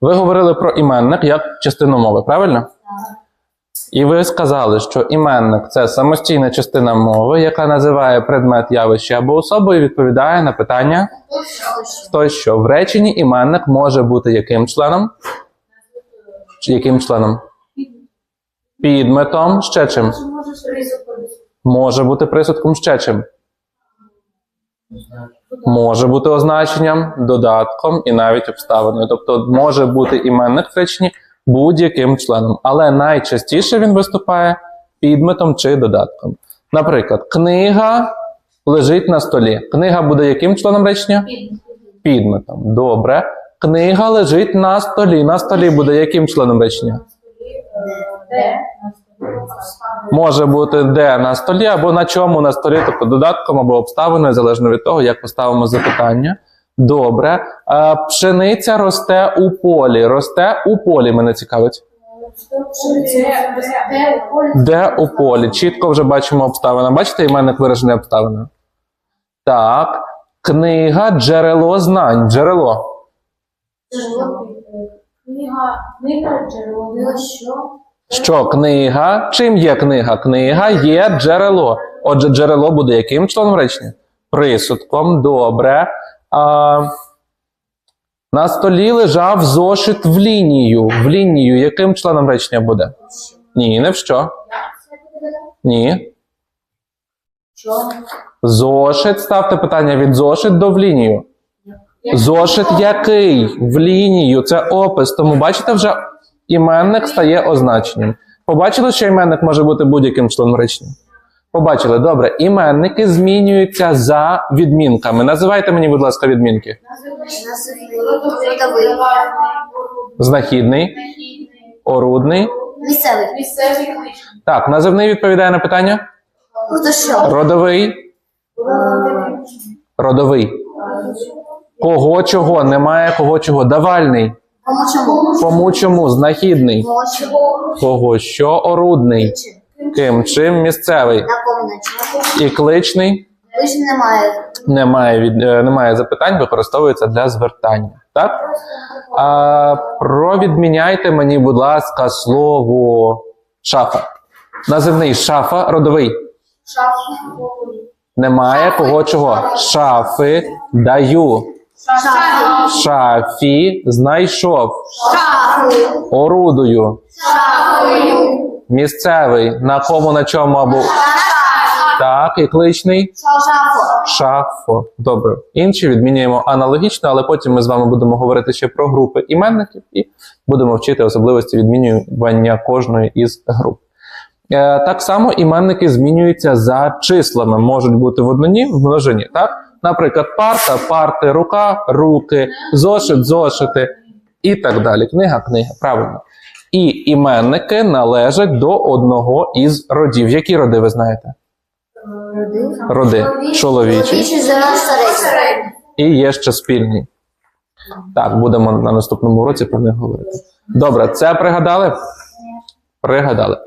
Ви говорили про іменник як частину мови, правильно? І ви сказали, що іменник це самостійна частина мови, яка називає предмет явище або особу і відповідає на питання, хто що. В реченні іменник може бути яким членом? Чи Яким членом? Підметом, ще чим? Може бути присудком ще чим? Може бути означенням, додатком і навіть обставиною. Тобто може бути іменник в реченні будь-яким членом, але найчастіше він виступає підметом чи додатком. Наприклад, книга лежить на столі. Книга буде яким членом речення? Підметом. Добре. Книга лежить на столі. На столі буде яким членом речення? Може бути де на столі, або на чому на столі, тобто додатком або обставиною, залежно від того, як поставимо запитання. Добре. Е, пшениця росте у полі. Росте у полі, мене цікавить. Де у полі? Чітко вже бачимо обставина. Бачите, іменник виражений обставиною? Так. Книга джерело знань. Джерело. Книга, книга, джерело, книга що? Що книга? Чим є книга? Книга є джерело. Отже, джерело буде яким членом речення? Присудком. Добре. А, на столі лежав зошит в лінію. В лінію яким членом речення буде? Ні, не в що. Ні. Зошит. Ставте питання від зошит до в лінію. Зошит який? В лінію. Це опис. Тому бачите, вже іменник стає означенням. Побачили, що іменник може бути будь-яким членом речення? Побачили. Добре. Іменники змінюються за відмінками. Називайте мені, будь ласка, відмінки. Знахідний, орудний. Місцевий. Так, називний відповідає на питання. Родовий. Родовий. Кого чого? Немає кого чого. Давальний. Кому чому? Знахідний. Кого що? Орудний. Ким чим місцевий. І кличний. Немає. Немає від е, немає запитань, використовується для звертання. Так? А, провідміняйте мені, будь ласка, слово шафа. Називний шафа, родовий. Шаф. Немає кого чого. Шафи даю. Шафі знайшов. Шафу. Орудую. Шафою. Місцевий. На кому, на чому або. Так, і кличний. Шафу. Шафо. Добре. Інші відмінюємо аналогічно, але потім ми з вами будемо говорити ще про групи іменників і будемо вчити особливості відмінювання кожної із груп. Е, так само іменники змінюються за числами, можуть бути в однині, в множині. Так? Наприклад, парта, парти, рука, руки, зошит, зошити і так далі. Книга, книга. Правильно. І іменники належать до одного із родів. Які роди ви знаєте? Роди чоловічі. За старий. І є ще спільний. Так, будемо на наступному уроці про них говорити. Добре, це пригадали? Пригадали.